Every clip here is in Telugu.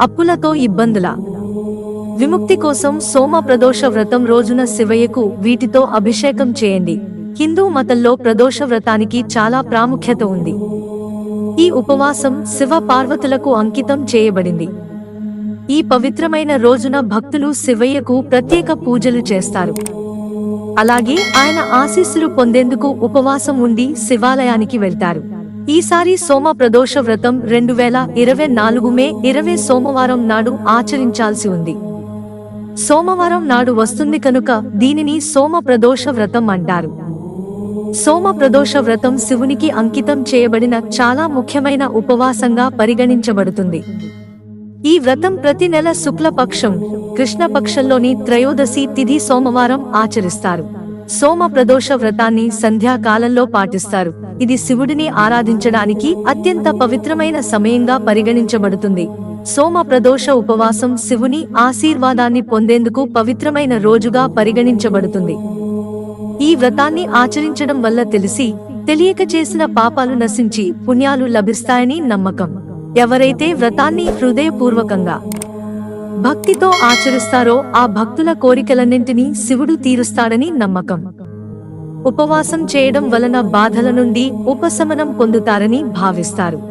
అప్పులతో ఇబ్బందుల విముక్తి కోసం సోమ ప్రదోష వ్రతం రోజున శివయ్యకు వీటితో అభిషేకం చేయండి. హిందూ మతంలో ప్రదోష వ్రతానికి చాలా ప్రాముఖ్యత ఉంది. ఈ ఉపవాసం శివ పార్వతులకు అంకితం చేయబడింది. ఈ పవిత్రమైన రోజున భక్తులు శివయ్యకు ప్రత్యేక పూజలు చేస్తారు. అలాగే ఆయన ఆశీస్సులు పొందేందుకు ఉపవాసం ఉండి శివాలయానికి వెళ్తారు. ఈసారి సోమ ప్రదోష వ్రతం రెండు వేల ఇరవై నాలుగు మే ఇరవై సోమవారం నాడు ఆచరించాల్సి ఉంది. సోమవారం నాడు వస్తుంది కనుక దీనిని సోమ ప్రదోష వ్రతం అంటారు. సోమ ప్రదోష వ్రతం శివునికి అంకితం చేయబడిన చాలా ముఖ్యమైన ఉపవాసంగా పరిగణించబడుతుంది. ఈ వ్రతం ప్రతి నెల శుక్లపక్షం కృష్ణపక్షంలోని త్రయోదశి తిథి సోమవారం ఆచరిస్తారు. సోమ ప్రదోష వ్రతాన్ని సంధ్యాకాలంలో పాటిస్తారు. ఇది శివుడిని ఆరాధించడానికి అత్యంత పవిత్రమైన సమయంగా పరిగణించబడుతుంది. సోమ ప్రదోష ఉపవాసం శివుని ఆశీర్వాదాన్ని పొందేందుకు పవిత్రమైన రోజుగా పరిగణించబడుతుంది. ఈ వ్రతాన్ని ఆచరించడం వల్ల తెలిసి తెలియక చేసిన పాపాలు నశించి పుణ్యాలు లభిస్తాయని నమ్మకం. ఎవరైతే వ్రతాన్ని హృదయపూర్వకంగా భక్తితో ఆచరిస్తారో ఆ భక్తుల కోరికలన్నింటినీ శివుడు తీరుస్తాడని నమ్మకం. ఉపవాసం చేయడం వలన బాధల నుండి ఉపశమనం పొందుతారని భావిస్తారు.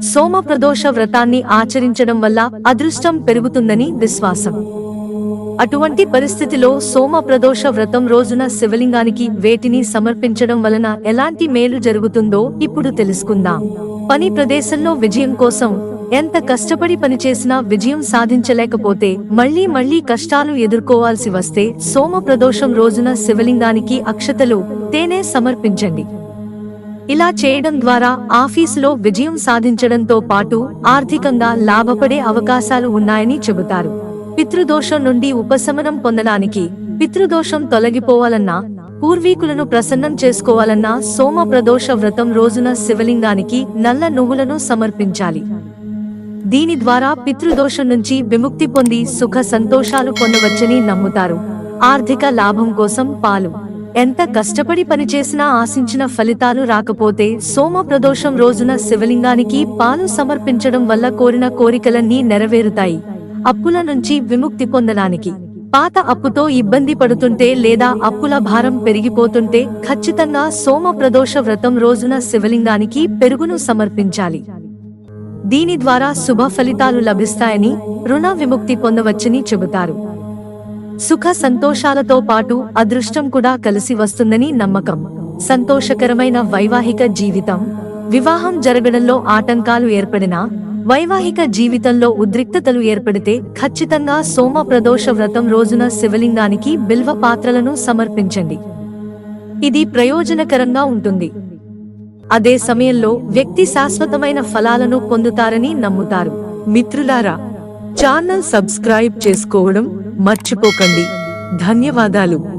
సోమ ప్రదోష వ్రతాన్ని ఆచరించడం వల్ల అదృష్టం పెరుగుతుందని విశ్వాసం. అటువంటి పరిస్థితిలో సోమ ప్రదోష వ్రతం రోజున శివలింగానికి వేటిని సమర్పించడం వలన ఎలాంటి మేలు జరుగుతుందో ఇప్పుడు తెలుసుకుందాం. పని ప్రదేశంలో విజయం కోసం ఎంత కష్టపడి పనిచేసినా విజయం సాధించలేకపోతే మళ్ళీ మళ్ళీ కష్టాలు ఎదుర్కోవాల్సి వస్తే సోమ ప్రదోషం రోజున శివలింగానికి అక్షతలు తేనె సమర్పించండి. ఇలా చేయడం ద్వారా ఆఫీసులో విజయం సాధించడంతో పాటు ఆర్థికంగా లాభపడే అవకాశాలు ఉన్నాయని చెబుతారు. పితృదోషం నుండి ఉపశమనం పొందడానికి పితృదోషం తొలగిపోవాలన్నా పూర్వీకులను ప్రసన్నం చేసుకోవాలన్నా సోమ ప్రదోష వ్రతం రోజున శివలింగానికి నల్ల నువ్వులను సమర్పించాలి. దీని ద్వారా పితృదోషం నుంచి విముక్తి పొంది సుఖ సంతోషాలు పొందవచ్చని నమ్ముతారు. ఆర్థిక లాభం కోసం పాలు. ఎంత కష్టపడి పనిచేసినా ఆశించిన ఫలితాలు రాకపోతే సోమ ప్రదోషం రోజున శివలింగానికి పాలు సమర్పించడం వల్ల కోరిన కోరికలన్నీ నెరవేరుతాయి. అప్పుల నుంచి విముక్తి పొందడానికి. పాత అప్పుతో ఇబ్బంది పడుతుంటే లేదా అప్పుల భారం పెరిగిపోతుంటే ఖచ్చితంగా సోమ ప్రదోష వ్రతం రోజున శివలింగానికి పెరుగును సమర్పించాలి. దీని ద్వారా శుభ ఫలితాలు లభిస్తాయని రుణ విముక్తి పొందవచ్చని చెబుతారు. సుఖ సంతోషాలతో పాటు అదృష్టం కూడా కలిసి వస్తుందని నమ్మకం. సంతోషకరమైన వైవాహిక జీవితం. వివాహం జరగడంలో ఆటంకాలు ఏర్పడినా వైవాహిక జీవితంలో ఉద్రిక్తతలు ఏర్పడితే ఖచ్చితంగా సోమ ప్రదోష వ్రతం రోజున శివలింగానికి బిల్వ పాత్రలను సమర్పించండి. ఇది ప్రయోజనకరంగా ఉంటుంది. అదే సమయంలో వ్యక్తి శాశ్వతమైన ఫలాలను పొందుతారని నమ్ముతారు. మిత్రులారా ఛానల్ సబ్స్క్రైబ్ చేసుకోవడం మర్చిపోకండి. ధన్యవాదాలు.